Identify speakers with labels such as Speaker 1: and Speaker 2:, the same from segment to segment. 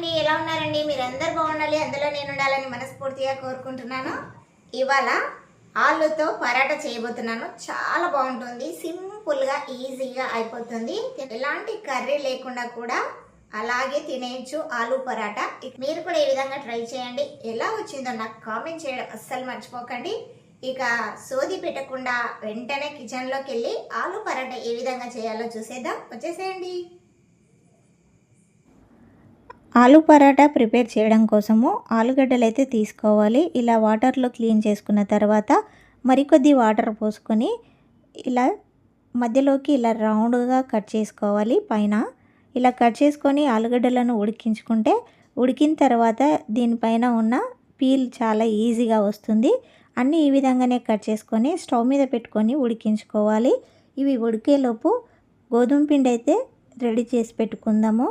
Speaker 1: అండి ఎలా ఉన్నారండి? మీరు అందరు బాగుండాలి. అందులో నేను ఉండాలని మనస్ఫూర్తిగా కోరుకుంటున్నాను. ఇవాళ ఆలుతో పరాటా చేయబోతున్నాను. చాలా బాగుంటుంది. సింపుల్గా ఈజీగా అయిపోతుంది. ఎలాంటి కర్రీ లేకుండా కూడా అలాగే తినేయచ్చు ఆలు పరాటా. మీరు కూడా ఈ విధంగా ట్రై చేయండి. ఎలా వచ్చిందో నాకు కామెంట్ చేయడం అస్సలు మర్చిపోకండి. ఇక సోది పెట్టకుండా వెంటనే కిచెన్లోకి వెళ్ళి ఆలు పరాటా ఏ విధంగా చేయాలో చూసేద్దాం. వచ్చేసేయండి.
Speaker 2: ఆలు పరాటా ప్రిపేర్ చేయడం కోసము ఆలుగడ్డలు అయితే తీసుకోవాలి. ఇలా వాటర్లో క్లీన్ చేసుకున్న తర్వాత మరికొద్ది వాటర్ పోసుకొని ఇలా మధ్యలోకి ఇలా రౌండ్గా కట్ చేసుకోవాలి పైన. ఇలా కట్ చేసుకొని ఆలుగడ్డలను ఉడికించుకుంటే ఉడికిన తర్వాత దీనిపైన ఉన్న పీల్ చాలా ఈజీగా వస్తుంది. అన్నీ ఈ విధంగానే కట్ చేసుకొని స్టవ్ మీద పెట్టుకొని ఉడికించుకోవాలి. ఇవి ఉడికేలోపు గోధుమ పిండి అయితే రెడీ చేసి పెట్టుకుందాము.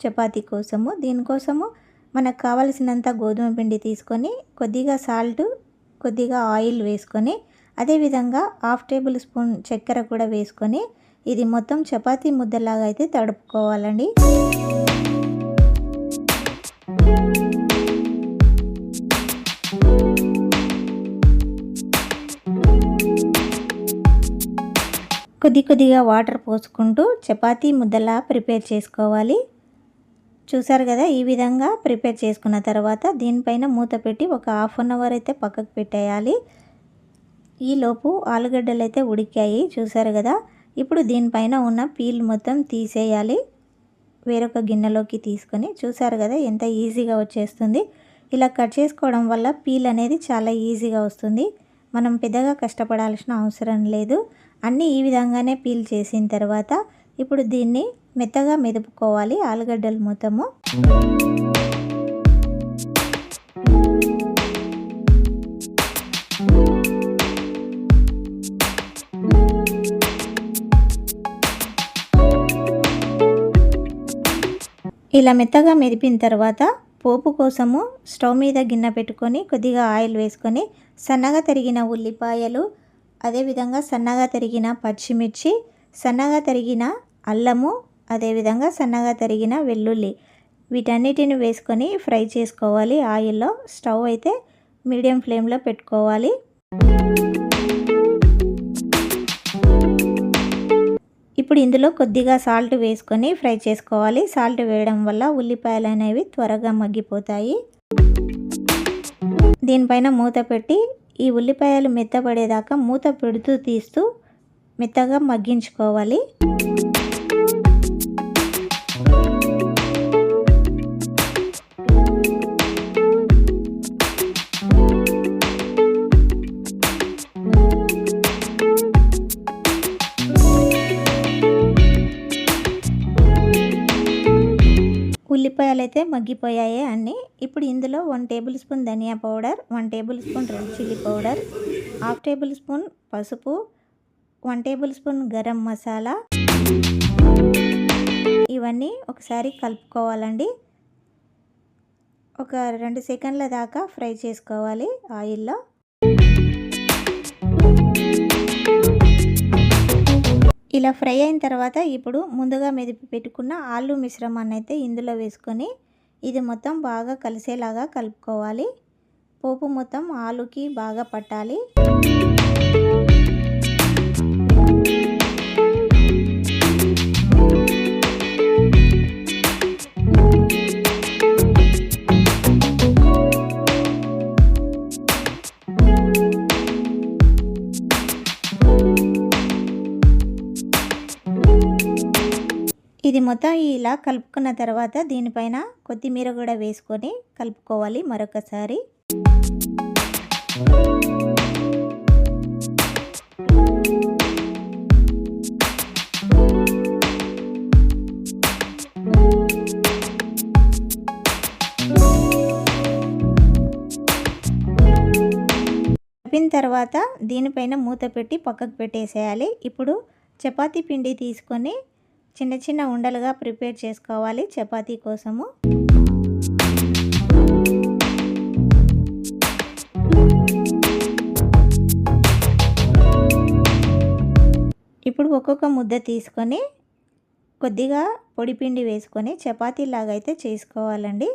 Speaker 2: చపాతీ కోసము దీనికోసము మనకు కావలసినంత గోధుమ పిండి తీసుకొని కొద్దిగా సాల్ట్ కొద్దిగా ఆయిల్ వేసుకొని అదేవిధంగా హాఫ్ టేబుల్ స్పూన్ చక్కెర కూడా వేసుకొని ఇది మొత్తం చపాతీ ముద్దలాగా అయితే తడుపుకోవాలండి. కొద్ది కొద్దిగా వాటర్ పోసుకుంటూ చపాతీ ముద్దలా ప్రిపేర్ చేసుకోవాలి. చూసారు కదా ఈ విధంగా ప్రిపేర్ చేసుకున్న తర్వాత దీనిపైన మూత పెట్టి ఒక హాఫ్ అన్ అవర్ అయితే పక్కకు పెట్టేయాలి. ఈలోపు ఆలుగడ్డలు అయితే ఉడికాయి చూసారు కదా. ఇప్పుడు దీనిపైన ఉన్న పీల్ మొత్తం తీసేయాలి. వేరొక గిన్నెలోకి తీసుకొని చూసారు కదా ఎంత ఈజీగా వచ్చేస్తుంది. ఇలా కట్ చేసుకోవడం వల్ల పీల్ అనేది చాలా ఈజీగా వస్తుంది. మనం పెద్దగా కష్టపడాల్సిన అవసరం లేదు. అన్నీ ఈ విధంగానే పీల్ చేసిన తర్వాత ఇప్పుడు దీన్ని మెత్తగా మెదుపుకోవాలి ఆలుగడ్డలు మొత్తము ఇలా మెత్తగా మెదిపిన తర్వాత పోపు కోసము స్టవ్ మీద గిన్నె పెట్టుకొని కొద్దిగా ఆయిల్ వేసుకొని సన్నగా తరిగిన ఉల్లిపాయలు అదేవిధంగా సన్నగా తరిగిన పచ్చిమిర్చి సన్నగా తరిగిన అల్లము అదేవిధంగా సన్నగా తరిగిన వెల్లుల్లి వీటన్నిటిని వేసుకొని ఫ్రై చేసుకోవాలి. ఆయిల్లో స్టవ్ అయితే మీడియం ఫ్లేమ్లో పెట్టుకోవాలి. ఇప్పుడు ఇందులో కొద్దిగా సాల్ట్ వేసుకొని ఫ్రై చేసుకోవాలి. సాల్ట్ వేయడం వల్ల ఉల్లిపాయలు అనేవి త్వరగా మగ్గిపోతాయి. దీనిపైన మూత పెట్టి ఈ ఉల్లిపాయలు మెత్తపడేదాకా మూత పెడుతూ తీస్తూ మెత్తగా మగ్గించుకోవాలి. ఉల్లిపాయలు అయితే మగ్గిపోయాయి అన్నీ. ఇప్పుడు ఇందులో వన్ టేబుల్ స్పూన్ ధనియా powder one tablespoon red chilli powder half tablespoon పసుపు one tablespoon garam masala. ఇవన్నీ ఒకసారి కలుపుకోవాలండి. ఒక రెండు సెకండ్ల దాకా ఫ్రై చేసుకోవాలి ఆయిల్లో. ఇలా ఫ్రై అయిన తర్వాత ఇప్పుడు ముందుగా మెదిపి పెట్టుకున్న ఆలు మిశ్రమాన్ని అయితే ఇందులో వేసుకొని ఇది మొత్తం బాగా కలిసేలాగా కలుపుకోవాలి. పోపు మొత్తం ఆలుకి బాగా పట్టాలి. మొత్తం ఇలా కలుపుకున్న తర్వాత దీనిపైన కొత్తిమీర కూడా వేసుకొని కలుపుకోవాలి మరొకసారి. కలిపిన తర్వాత దీనిపైన మూత పెట్టి పక్కకు పెట్టేసేయాలి. ఇప్పుడు చపాతీ పిండి తీసుకొని చిన్న చిన్న ఉండలుగా ప్రిపేర్ చేసుకోవాలి చపాతీ కోసము. ఇప్పుడు ఒక్కొక్క ముద్ద తీసుకొని కొద్దిగా పొడిపిండి వేసుకొని చపాతీలాగా అయితే చేసుకోవాలండి.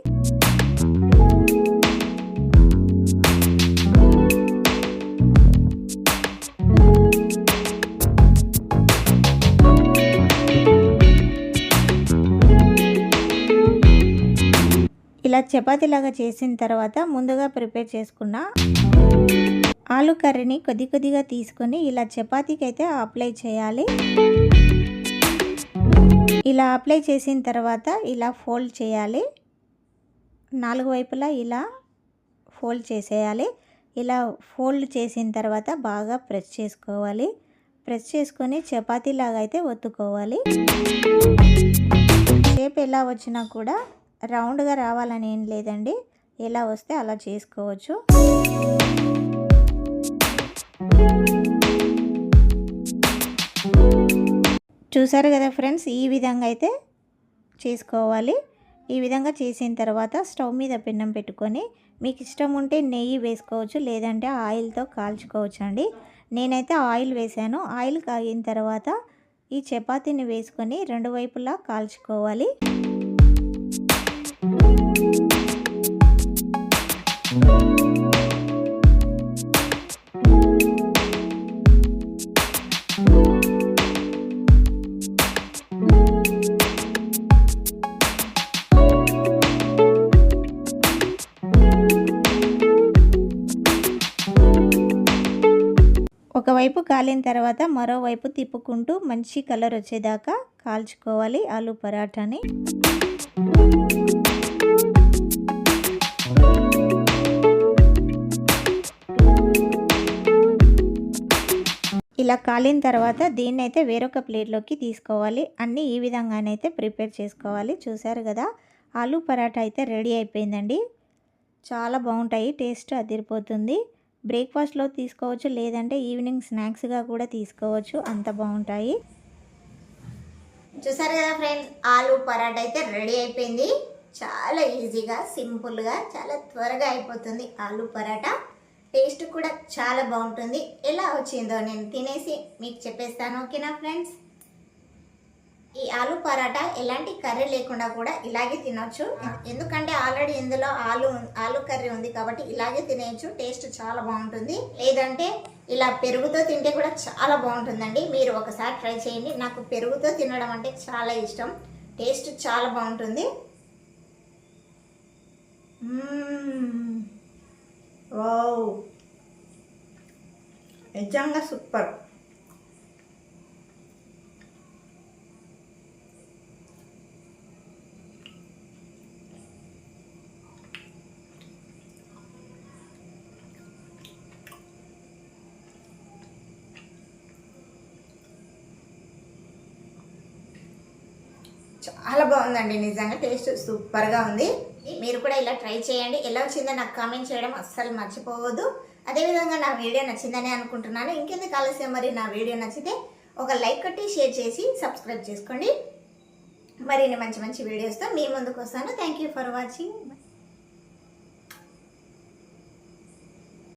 Speaker 2: ఇలా చపాతీలాగా చేసిన తర్వాత ముందుగా ప్రిపేర్ చేసుకున్న ఆలు కర్రీని కొద్ది కొద్దిగా తీసుకొని ఇలా చపాతీకి అయితే అప్లై చేయాలి. ఇలా అప్లై చేసిన తర్వాత ఇలా ఫోల్డ్ చేయాలి. నాలుగు వైపులా ఇలా ఫోల్డ్ చేసేయాలి. ఇలా ఫోల్డ్ చేసిన తర్వాత బాగా ప్రెస్ చేసుకోవాలి. ప్రెస్ చేసుకొని చపాతీలాగా అయితే ఒత్తుకోవాలి. షేప్ ఎలా వచ్చినా కూడా రౌండ్గా రావాలని ఏం లేదండి. ఎలా వస్తే అలా చేసుకోవచ్చు. చూసారు కదా ఫ్రెండ్స్ ఈ విధంగా అయితే చేసుకోవాలి. ఈ విధంగా చేసిన తర్వాత స్టవ్ మీద పిన్నం పెట్టుకొని మీకు ఇష్టం ఉంటే నెయ్యి వేసుకోవచ్చు లేదంటే ఆయిల్తో కాల్చుకోవచ్చు అండి నేనైతే ఆయిల్ వేసాను. ఆయిల్ కాగిన తర్వాత ఈ చపాతీని వేసుకొని రెండు వైపులా కాల్చుకోవాలి. ఒకవైపు కాలిన తర్వాత మరోవైపు తిప్పుకుంటూ మంచి కలర్ వచ్చేదాకా కాల్చుకోవాలి ఆలు పరాటాని. ఇలా కాలిన తర్వాత దీన్ని అయితే వేరొక ప్లేట్లోకి తీసుకోవాలి. అన్నీ ఈ విధంగానైతే ప్రిపేర్ చేసుకోవాలి. చూసారు కదా ఆలు పరాటా అయితే రెడీ అయిపోయిందండి. చాలా బాగుంటాయి టేస్ట్ అదిరిపోతుంది. బ్రేక్ఫాస్ట్లో తీసుకోవచ్చు లేదంటే ఈవినింగ్ స్నాక్స్గా కూడా తీసుకోవచ్చు. అంత బాగుంటాయి.
Speaker 1: చూసారు కదా ఫ్రెండ్స్ ఆలు పరాటా అయితే రెడీ అయిపోయింది. చాలా ఈజీగా సింపుల్గా చాలా త్వరగా అయిపోతుంది ఆలు పరాటా. టేస్ట్ కూడా చాలా బాగుంటుంది. ఎలా వచ్చిందో నేను తినేసి మీకు చెప్పేస్తాను ఓకేనా ఫ్రెండ్స్? ఈ ఆలు పరాటా ఎలాంటి కర్రీ లేకుండా కూడా ఇలాగే తినొచ్చు. ఎందుకంటే ఆల్రెడీ ఇందులో ఆలు ఆలు కర్రీ ఉంది కాబట్టి ఇలాగే తినేయచ్చు. టేస్ట్ చాలా బాగుంటుంది. లేదంటే ఇలా పెరుగుతో తింటే కూడా చాలా బాగుంటుందండి. మీరు ఒకసారి ట్రై చేయండి. నాకు పెరుగుతో తినడం అంటే చాలా ఇష్టం. టేస్ట్ చాలా బాగుంటుంది. వావ్. నిజంగా సూపర్. చాలా బాగుందండి నిజంగా టేస్ట్ సూపర్గా ఉంది. మీరు కూడా ఇలా ట్రై చేయండి. ఎలా వచ్చిందో నాకు కామెంట్ చేయడం అస్సలు మర్చిపోవద్దు. అదేవిధంగా నా వీడియో నచ్చిందని అనుకుంటున్నాను. ఇంకెందుకు ఆలస్యం? మరి నా వీడియో నచ్చితే ఒక లైక్ కొట్టి షేర్ చేసి సబ్స్క్రైబ్ చేసుకోండి. మరిన్ని మంచి మంచి వీడియోస్తో మీ ముందుకు వస్తాను. Thank you for watching